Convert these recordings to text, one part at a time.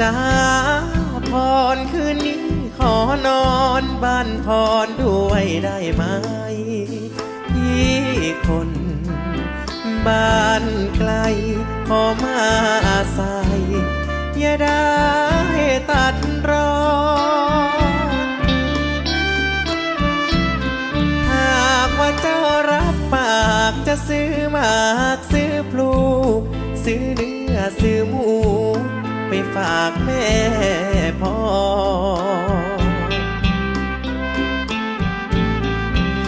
จ้าพรคืนนี้ขอนอนบ้านพรด้วยได้ไหมพี่คนบ้านไกลขอมาอาศัยอย่าได้ตัดรอนหากว่าเจ้ารับปากจะซื้อหมากซื้อพลู ซื้อเนื้อซื้อหมู ไปฝากแม่พ่อ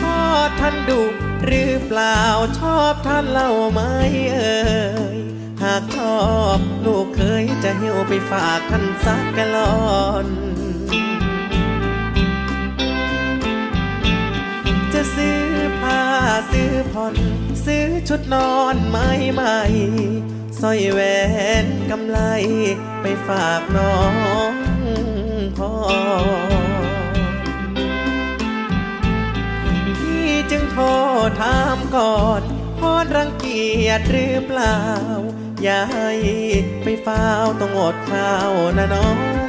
พ่อท่านดุหรือเปล่าชอบท่านเล่าไหมเอ่ยหากชอบลูกเคยจะเหิ้วไปฝากท่านสักกะลอน ซื้อผ่อนซื้อชุดนอนใหม่ใหม่สร้อยแหวนกำไลไปฝากน้องพ่อพี่จึงโทรถามก่อนพอดรังเกียจหรือเปล่า อย่าให้ไปเฝ้าต้องอดข้าวนะน้อง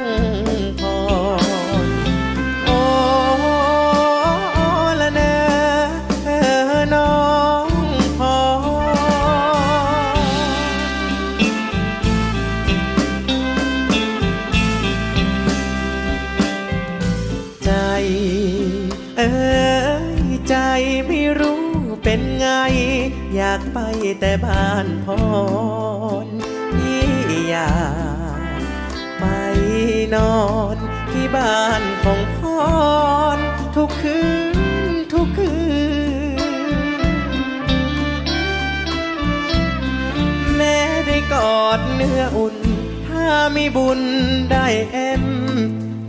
เอ้ยใจไม่รู้เป็นไง อยากไปแต่บ้านพรพี่อยากไปนอนที่บ้านของพรทุกคืนทุกคืน แม้ได้กอดเนื้ออุ่น ถ้ามีบุญได้แอม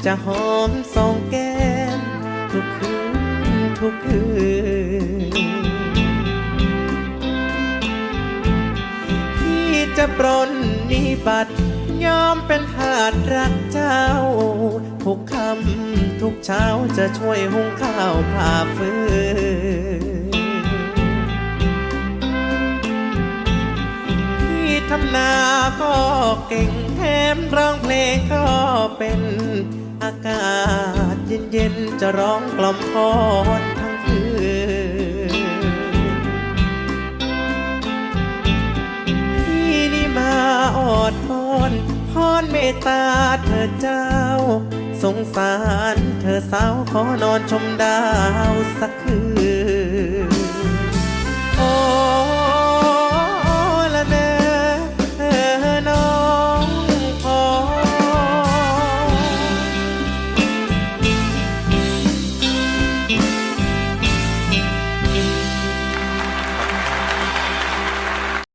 จะหอมสอง ทุกคืนพี่จะปรนนิบัติยอมเป็นทาสรักเจ้า ทุกคำทุกเช้าจะช่วยหุงข้าวผ่าฟืนพี่ทำนาก็เก่งแถมร้องเพลงก็เป็นอากาศเย็นๆ จะร้องกล่อมพรทั้ ดพรพรเมตตาเธอเจ้า สงสารเธอสาวขอนอนชมดาวสักคืน